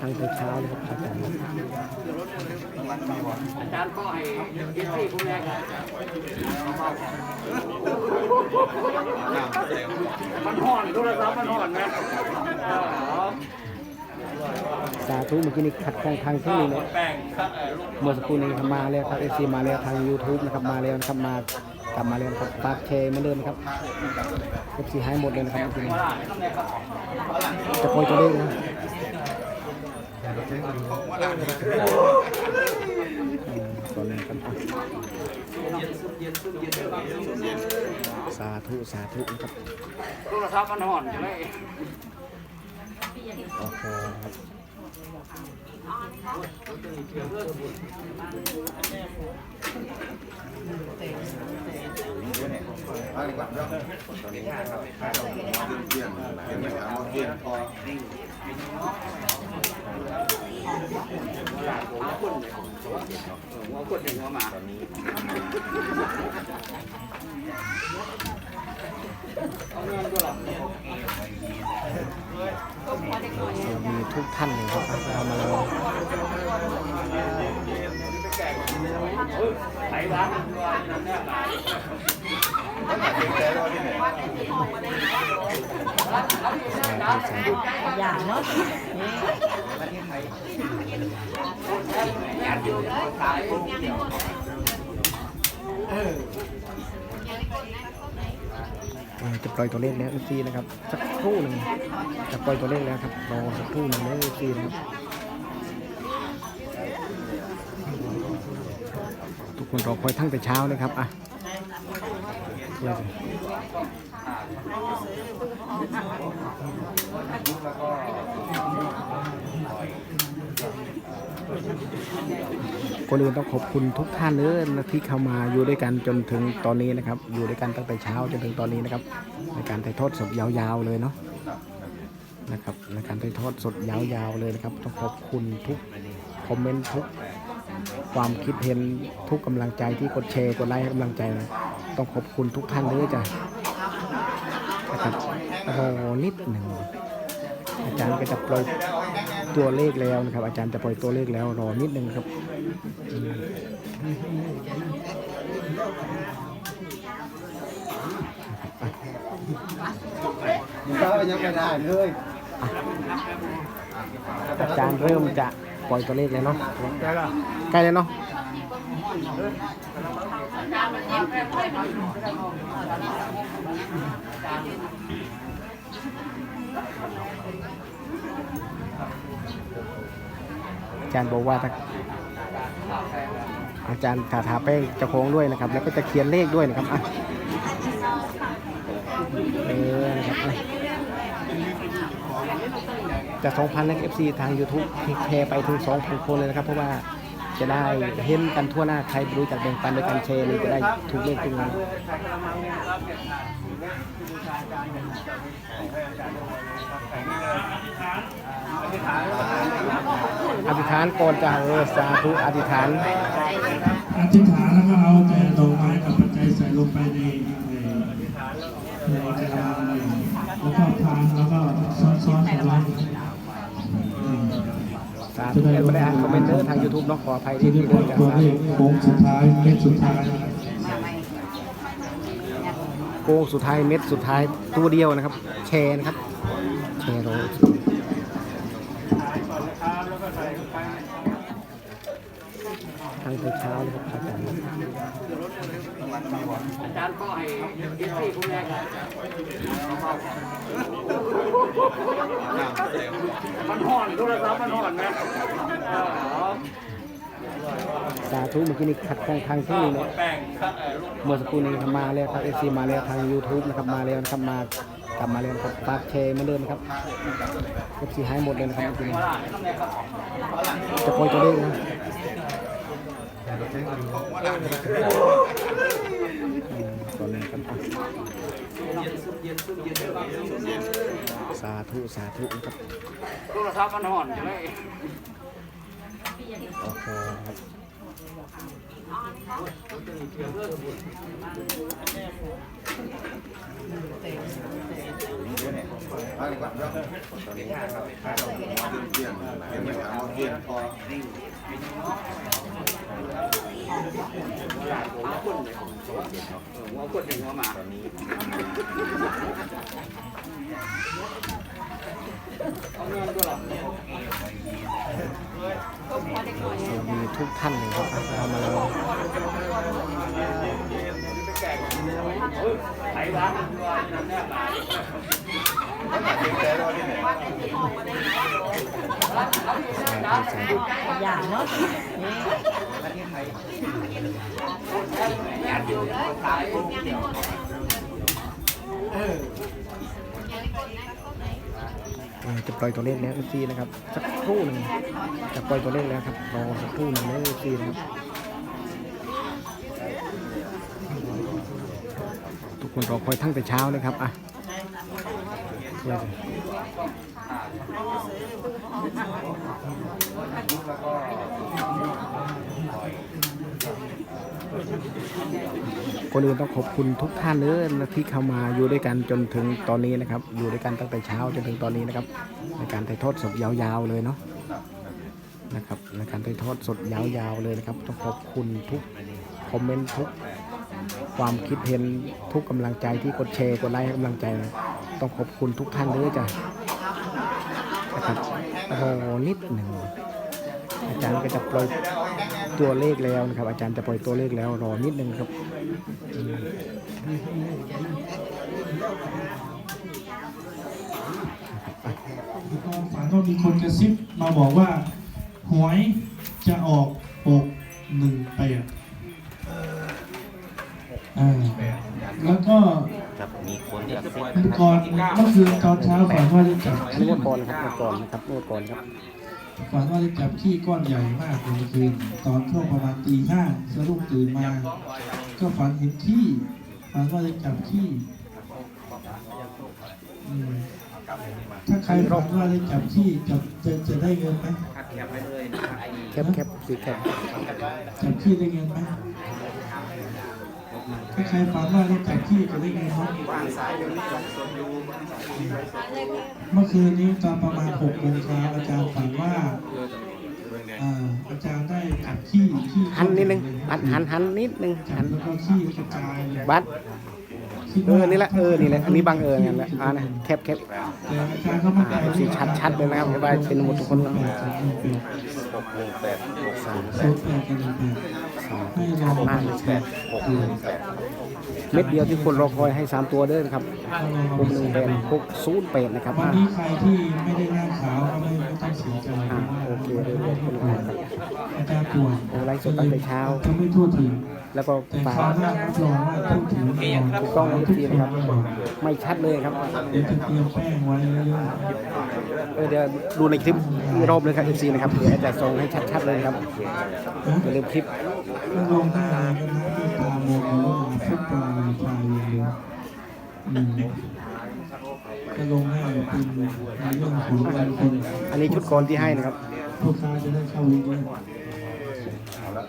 ทางเช้าเลยครับอาจารย์อาจารย์ก็ให้ยินดีคุณแม่ครับมันห่อนโทรศัพท์มันห่อนนะสาธุเมื่อกี้นี่ขัดของทางที่นี่เลยแป้งเมื่อสักครู่นี้มาแล้วครับเอซีมาแล้วทาง YouTube นะครับมาแล้วนะครับมา กลับมาแล้วนะครับฝากแชร์เหมือนเดิมนะครับเอฟซีหายหมดเลยนะครับจะคอยตัวเลขนะตัวเลขกันสาธุสาธุนะครับโทรศัพท์มันห่อนใช่ไหมโอเคครับ หัวคนหัวคนหนึ่งหัวหมามีทุกท่านเลยครับเรามาแล้วไหนวะ อย่าเนาะจะปล่อยตัวเลขแล้วเอซีนะครับ สักครู่หนึ่งจะปล่อยตัวเลขแล้วครับรอสักครู่หนึ่งนะเอซีนะครับทุกคนรอคอยทั้งแต่เช้าเลยครับอะ คนอื่นต้องขอบคุณทุกท่านเลยที่เข้ามาอยู่ด้วยกันจนถึงตอนนี้นะครับ อยู่ด้วยกันตั้งแต่เช้าจนถึงตอนนี้นะครับ ในการถ่ายทอดสดยาวๆเลยเนาะนะครับในการถ่ายทอดสดยาวๆเลยนะครับต้องขอบคุณทุกคอมเมนต์ทุกความคิดเห็นทุกกำลังใจที่กดแชร์กดไลค์ให้กำลังใจนะ ต้องขอบคุณทุกท่านเลยจ้ะนะครับรอนิดหนึ่งอาจารย์ก็จะปล่อยตัวเลขแล้วนะครับ อาจารย์จะปล่อยตัวเลขแล้วรอนิดหนึ่งครับก็ยังไม่ได้เลยอาจารย์เริ่มจะปล่อยตัวเลขแล้วเนาะใกล้แล้วเนาะ อาจารย์บอกว่าถ้าอาจารย์ถาทาแป้งจะโค้งด้วยนะครับ แล้วก็จะเขียนเลขด้วยนะครับอะเออนะครับอะจาก2,000แล้ว FC ทาง YouTube แชร์ไปถึง 2,000 คนเลยนะครับ เพราะว่า จะได้เห็นกันทั่วหน้าใครรู้จักแบ่งปันโดยการแชร์นี่จะได้ถูกเลขทุกงานอธิษฐานก่อนจะเออสาธุอธิษฐานอธิษฐานแล้วก็เอาแต่ดอกไม้กับปัจจัยใส่ลงไปในในในกระมังแล้วก็ทานแล้วก็ซ้อนๆกันไว้ สาธุไม่ได้อ่านคอมเมนต์เด้อทางยูทูบเนาะขออภัยที่ที่เรีที่ยกเดิว่ากตัวสาเลธุโค้งสุดท้ายเม็ดสุดท้ายโกงสุดท้ายเม็ดสุดท้ายตัวเดียวนะครับ แชร์นะครับแชร์โร ทางเช้าเลยครับอาจารย์อาจารย์ก็ให้ยินดีคุณแม่ครับมันห่อนโทรศัพท์มันห่อนนะสาธุเมื่อกี้นี่ขัดของทางที่นี่เลยเมื่อสักครู่นี้มาแล้วครับเอซีมาแล้วทาง YouTube นะครับมาแล้วนะครับมากลับมาแล้วครับฝากแชร์เหมือนเดิมนะครับเอฟซีหายหมดเลยนะครับจะปล่อยตัวเลขนะอืม ตัวเลขกันอะสาธุสาธุนะครับโทรศัพท์มันห่อนใช่ไหมโอเคครับเหัวกดถึงหัวหมาสวัสดีทุกท่านเลยครับเรามาแล้วไหนวะ อย่างเนาะจะปล่อยตัวเลขแล้วซีนะครับ สักครู่หนึ่งจะปล่อยตัวเลขแล้วครับรอสักครู่หนึ่งเลยซีนะครับทุกคนรอคอยทั้งแต่เช้าเลยครับอะ คนอื่นต้องขอบคุณทุกท่านเลยที่เข้ามาอยู่ด้วยกันจนถึงตอนนี้นะครับ อยู่ด้วยกันตั้งแต่เช้าจนถึงตอนนี้นะครับ ในการถ่ายทอดสดยาวๆเลยเนาะนะครับในการถ่ายทอดสดยาวๆเลยนะครับ ต้องขอบคุณทุกคอมเมนต์ทุกความคิดเห็นทุกกำลังใจที่กดแชร์กดไลค์ให้กำลังใจนะ ต้องขอบคุณทุกท่านเลยจ้ะนะครับรอนิดหนึ่งอาจารย์ก็จะปล่อยตัวเลขแล้วนะครับ อาจารย์จะปล่อยตัวเลขแล้วรอนิดหนึ่งครับอืมความฝันก็มีคนกระซิบมาบอกว่า หวยจะออกหกหนึ่งแปดอ่าแล้วก็ เมื่อก่อนเมื่อคืนตอนเช้าฝันว่าได้จับอันนี้เมื่อก่อนครับเมื่อก่อนนะครับเมื่อก่อนครับฝันว่าได้จับขี้ก้อนใหญ่มากเลยเมื่อคืนตอนช่วงประมาณตีห้าสะดุ้งตื่นมา ก็ฝันเห็นขี้ฝันว่าได้จับขี้ถ้าใครฝันว่าได้จับขี้จะจะจะได้เงินไหมแคปแคปสีแคปจับขี้ได้เงินไหม ถ้าใครฝันว่าได้จับขี้จะได้เงินไหมเมื่อคืนนี้ตอนประมาณหกโมงเช้าอาจารย์ฝันว่าอ่าอาจารย์ได้จับขี้ขี้หันนิดนึงหันหันหันนิดนึงจัหับนแล้วก็ขี้กระจายเลยบัสคิดเอว่าอนี่แหละ เออ นี่แหละ อันนี้บังเอิญกันแหละอ่านะแคปแคปแต่อาจารย์ก็มั่นใจอ่าสีชัดชัดๆเลยนะครับให้ได้เป็นหมดทุกคนครับ หกหนึ่งแปดหกสามโซนแปดกันเลยแปดให้ลองมากเลยแปดหกหนึ่งแปดเม็ดเดียวที่คนรอคอยให้สามตัวเด้อนะครับหกหนึ่งเป็นหกศูนย์แปดนะครับวันอ่านี้ใครที่ไม่ได้หน้าขาวก็ไม่ไม่ต้องเสียใจอ่าโอเคเลยขอบคุณครับอาจารย์ป่วยโอ้ไลฟ์สดตั้งแต่เช้าจะไม่ทั่วถึง แล้วก็แต่ฝากคราวหน้ารับรองว่าทั่วถึงแน่นอนถูกต้องทุกทีนะครับ ไม่ชัดเลยครับเดี๋ยวจะเตรียมแป้งไว้เยอะเออเดี๋ยวดูในคลิปอีกรอบเลยครับ FC นะครับเดี๋ยวอาจารย์ส่งให้ชัดๆเลยครับๆนะอย่าลืมคลิปถ้าลงหน้าอะไรกันนะที่ตามองแล้วมาฟุตบอลชายเลยอืมก็ลงหน้าเป็นในเรื่องของการคนอันนี้ชุดก่อนที่ให้นะครับลูกค้าจะได้เข้าวินด้วย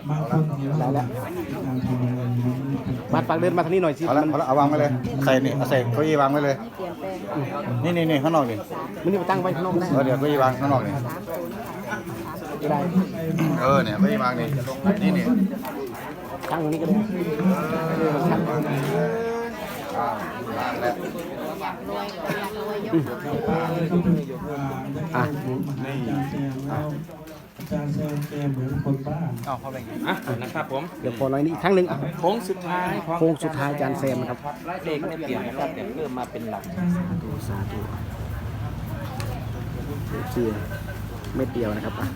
บางคนเนว่าการทำอะไรนี้เป็นมาปักเดินมาทางนี้หน่อยสิเอาละมันเอาละเอาวางไว้เลยใส่นี่เอาใส่เก้าอี้วางไว้เลยนี่นี่นี่ข้างนอกนี่มันนี่มาตั้งไว้ข้างนอกได้เออเดี๋ยวเก้าอี้วางข้างนอกนี่ไม่ได้เออเนี่ยเก้าอี้วางนี่นี่นี่ตั้งตรงนี้ก็ได้เออมันชัดอ่าวางแล้วอะอาจารย์ แซมแกเหมือนคนบ้าเอาเข้าไปอะนะครับผมเดี๋ยวขอหน่อยนี้อีกครั้งหนึ่งอะโค้งสุดท้ายของโค้งสุดท้ายอาจารย์แซมนะครับเลขไม่เปลี่ยนนะครับแต่เพิ่มมาเป็นหลักดูสาธุเชียเม็ดเดียวนะครับอะ